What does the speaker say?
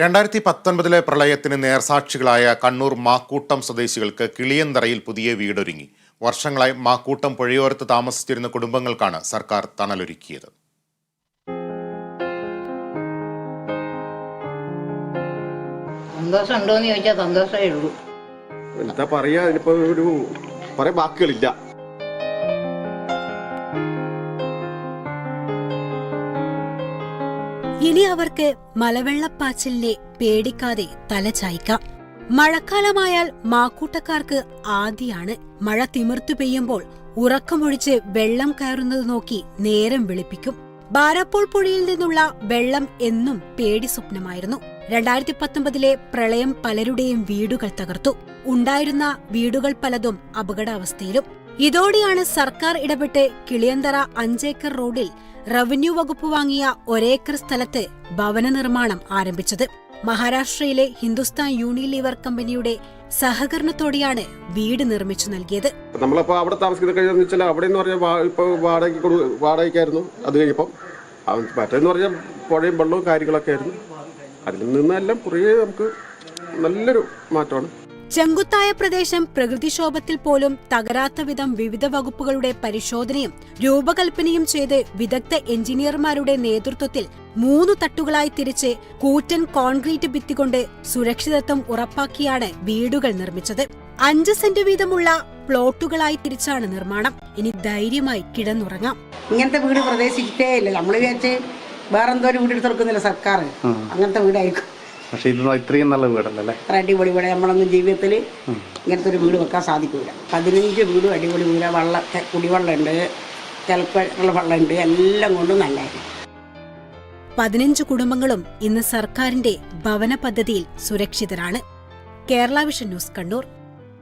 രണ്ടായിരത്തി പത്തൊൻപതിലെ പ്രളയത്തിന് നേർസാക്ഷികളായ കണ്ണൂർ മാക്കൂട്ടം സ്വദേശികൾക്ക് കിളിയന്തറയിൽ പുതിയ വീടൊരുങ്ങി. വർഷങ്ങളായി മാക്കൂട്ടം പുഴയോരത്ത് താമസിച്ചിരുന്ന കുടുംബങ്ങൾക്കാണ് സർക്കാർ തണലൊരുക്കിയത്. സന്തോഷം ഉണ്ടോ എന്ന് ചോദിച്ചാൽ സന്തോഷമേ ഉള്ളൂ. എന്താ പറയാ ഇതിപ്പോ ഒരു പറയാൻ വാക്കുകളില്ല ഇനി അവർക്ക് മലവെള്ളപ്പാച്ചിലിനെ പേടിക്കാതെ തലചായ്ക്കാം മഴക്കാലമായാൽ മാക്കൂട്ടക്കാർക്ക് ആദിയാണ്. മഴ തിമിർത്തു പെയ്യുമ്പോൾ ഉറക്കമൊഴിച്ച് വെള്ളം കയറുന്നത് നോക്കി നേരം വിളിപ്പിക്കും. ബാരാപ്പോൾ പുഴയിൽ നിന്നുള്ള വെള്ളം എന്നും പേടി സ്വപ്നമായിരുന്നു. രണ്ടായിരത്തി പത്തൊമ്പതിലെ പ്രളയം പലരുടെയും വീടുകൾ തകർത്തു. ഉണ്ടായിരുന്ന വീടുകൾ പലതും അപകടാവസ്ഥയിലും. ഇതോടെയാണ് സർക്കാർ ഇടപെട്ട് കിളിയന്തറ അഞ്ചേക്കർ റോഡിൽ റവന്യൂ വകുപ്പ് വാങ്ങിയ ഒരേക്കർ സ്ഥലത്ത് ഭവന നിർമ്മാണം ആരംഭിച്ചത്. മഹാരാഷ്ട്രയിലെ ഹിന്ദുസ്ഥാൻ യൂണിലിവർ കമ്പനിയുടെ സഹകരണത്തോടെയാണ് വീട് നിർമ്മിച്ചു നൽകിയത്. നമ്മളപ്പോ അവിടെ താമസിക്കുന്ന കഴിഞ്ഞാൽ വെച്ചാൽ അവിടെ എന്ന് പറഞ്ഞാൽ വാടകയ്ക്ക് വാടകയ്ക്കായിരുന്നു അത് കഴിഞ്ഞപ്പം. മറ്റേന്ന് പറഞ്ഞാൽ പുഴയും വെള്ളവും കാര്യങ്ങളൊക്കെ ആയിരുന്നു. അതിൽ നിന്നെല്ലാം കുറേ നമുക്ക് നല്ലൊരു മാറ്റമാണ്. ചെങ്കുത്തായ പ്രദേശം പ്രകൃതിക്ഷോഭത്തിൽ പോലും തകരാത്ത വിധം വിവിധ വകുപ്പുകളുടെ പരിശോധനയും രൂപകൽപ്പനയും ചെയ്ത് വിദഗ്ധ എഞ്ചിനീയർമാരുടെ നേതൃത്വത്തിൽ മൂന്ന് തട്ടുകളായി തിരിച്ച് കൂറ്റൻ കോൺക്രീറ്റ് ഭിത്തി കൊണ്ട് സുരക്ഷിതത്വം ഉറപ്പാക്കിയാണ് വീടുകൾ നിർമ്മിച്ചത്. അഞ്ച് സെന്റ് വീതമുള്ള പ്ലോട്ടുകളായി തിരിച്ചാണ് നിർമ്മാണം. ഇനി ധൈര്യമായി കിടന്നുറങ്ങാം. ഇങ്ങനത്തെ വീട് പ്രവേശിച്ചിട്ടേ ഇല്ല. നമ്മൾ വിചാരിച്ച് വേറെന്തോ ഒരു വീട് എടുത്തു കൊടുക്കുന്നില്ല സർക്കാർ അങ്ങനത്തെ വീടായിരിക്കും. പക്ഷെ ഇത് ഇത്രയും നല്ല വീടല്ലേ അത്ര അടിപൊളി വീട്. നമ്മളൊന്നും ജീവിതത്തിൽ ഇങ്ങനത്തെ ഒരു വീട് വെക്കാൻ സാധിക്കില്ല പതിനഞ്ച് വീടും അടിപൊളി വീട്. വെള്ളം കുടിവെള്ളം ഉണ്ട് ചിലപ്പോൾ വെള്ളമുണ്ട് എല്ലാം കൊണ്ടും നല്ലതായിരുന്നു പതിനഞ്ച് കുടുംബങ്ങളും ഇന്ന് സർക്കാരിന്റെ ഭവന പദ്ധതിയിൽ സുരക്ഷിതരാണ്. Kerala vision news Kannur.